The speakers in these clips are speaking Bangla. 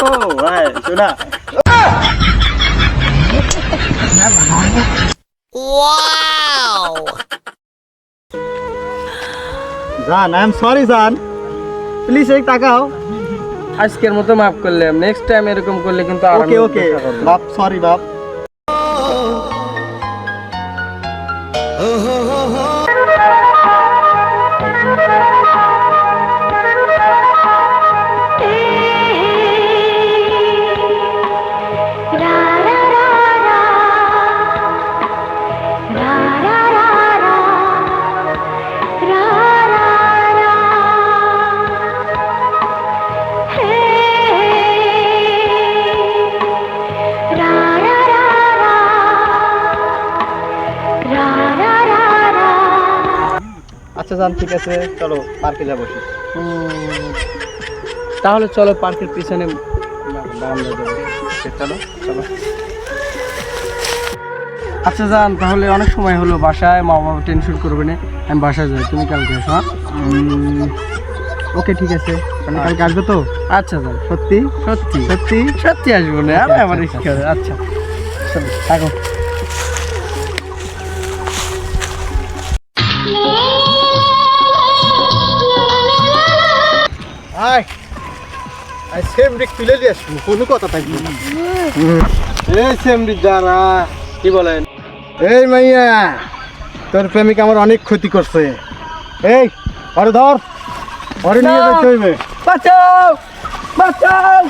ও ভাই শোনা জান আই এম সরি জান প্লিজ এই টাকাও আজকের মতো মাফ করলাম নেক্সট টাইম এরকম করলে কিন্তু আর আমি ওকে ওকে দেখা করব না। oh, oh, oh. আচ্ছা যান ঠিক আছে। চলো পার্কে যাব তাহলে চলো পার্কের পিছনে বারান্দা যাব। চলো চলো। আচ্ছা যান তাহলে অনেক সময় হলো বাসায় মা বাবা টেনশন করবে না আমি বাসায় যাই তুমি কালকে আসো হ্যাঁ? ওকে ঠিক আছে। কালকে আসবে তো? আচ্ছা যান সত্যি? সত্যি। সত্যি? সত্যি আসব না আমি আচ্ছা, আমার আচ্ছা, আচ্ছা চলো থাকো। আয়। আই সেম তুলে দিয়ে আসব। কোনো কথা থাকবে এই সেম যারা কি বলেন? এই মাইয়া তোর প্রেমিক আমার অনেক ক্ষতি করছে। এই আরে ধর আরে নিয়ে যেতে হইবে। বাঁচাও বাঁচাও।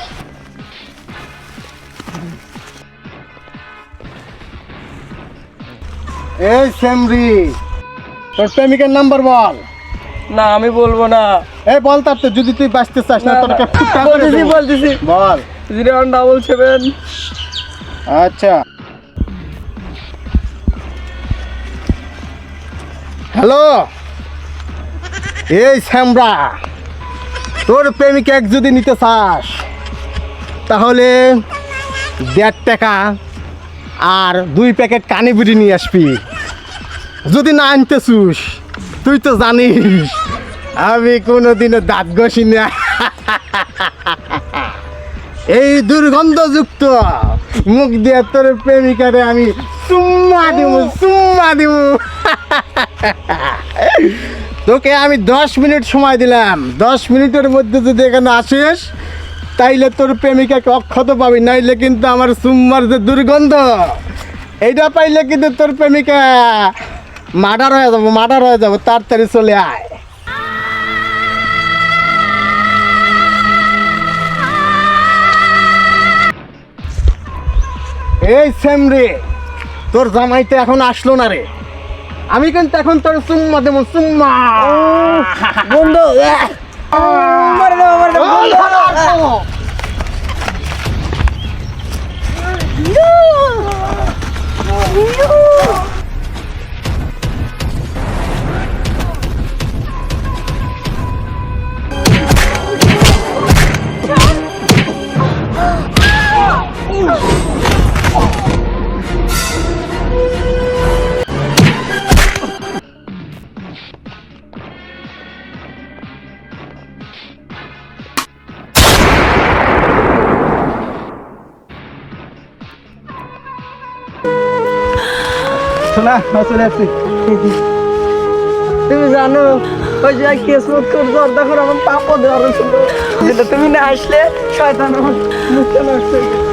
এই সেমরি তোর প্রেমিকের নাম্বার বল। না আমি বলব না। এই বল তার তো যদি তুই বাঁচতে চাস না তোকে না। বলতেছি বলতেছি। বল। Zero one double seven. আচ্ছা। হ্যালো? এই শ্যামরা তোর প্রেমিক এক যদি নিতে চাস তাহলে দেড় টাকা আর দুই প্যাকেট কানি বুড়ি নিয়ে আসবি। যদি না আনতে চুস তুই তো জানিস। আমি কোনোদিনও দাঁত ঘষি না। এই দুর্গন্ধযুক্ত মুখ দিয়ে তোর প্রেমিকারে আমি চুম্মা দিব চুম্মা দিব তোকে আমি দশ মিনিট সময় দিলাম। দশ মিনিটের মধ্যে যদি এখানে আসিস, তাইলে তোর প্রেমিকাকে অক্ষত পাবি, নাইলে কিন্তু আমার চুম্মার যে দুর্গন্ধ, এইটা পাইলে কিন্তু তোর প্রেমিকা মার্ডার হয়ে যাব, মার্ডার হয়ে যাব, তাড়াতাড়ি চলে আয়। এই সেম রে। তোর জামাই তো এখন আসলো না রে। আমি কিন্তু এখন তোর চুম্মা দেবো, চুম্মা। বন্ধু শোনা চলে আসছি তুমি জানো, ওই যে কেসমত করছ দেখো আমার পাপও দেওয়ার ছিল তুমি না আসলে, শয়তান আমার মুখে নষ্ট হয়ে।